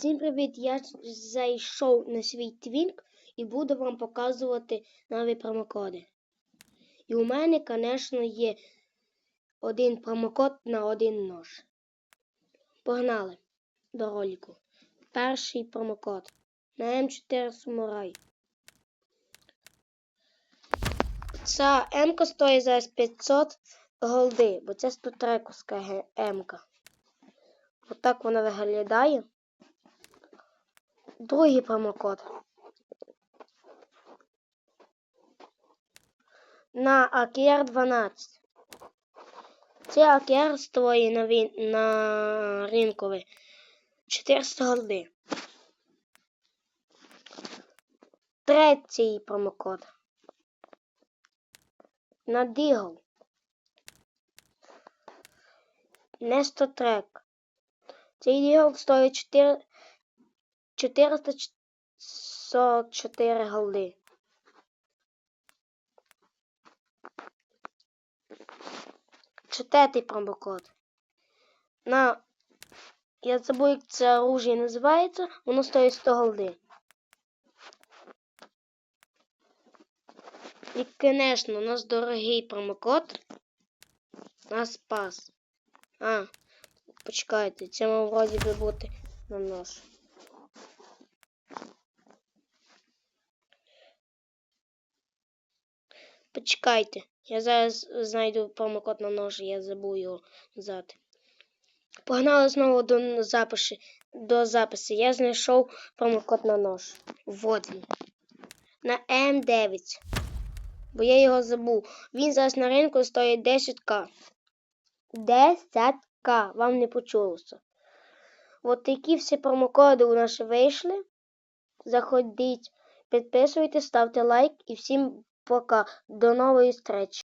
Всім привіт! Я зайшов на свій твінк і буду вам показувати нові промокоди. І у мене, звісно, є один промокод на один нож. Погнали до ролику. Перший промокод на М4 Самурай. Ця М стоїть зараз 500 голди, бо це 103 М. Отак вона виглядає. Другий промокод. На AKR 12. Цей AKR стоїть на, він... на ринкові 400 голди. Третій промокод. На Deagle. Нестотрек. Цей Deagle стоїть 4... 444 голди. Четвертий промокод. На. Я забув, як це оружие називається. Воно стоїть 100 голди. І, звісно, у нас дорогий промокод. Нас спас. А, почекайте, це мав вроді би бути на нож. Почекайте, я зараз знайду промокод на нож, я забув його взяти. Погнали знову до запису. До запису. Я знайшов промокод на нож. Вот він. На М9. Бо я його забув. Він зараз на ринку стоїть 10к. 10к. Вам не почулося. От такі всі промокоди у нас вийшли. Заходіть, підписуйтесь, ставте лайк і всім пока. До нової зустрічі.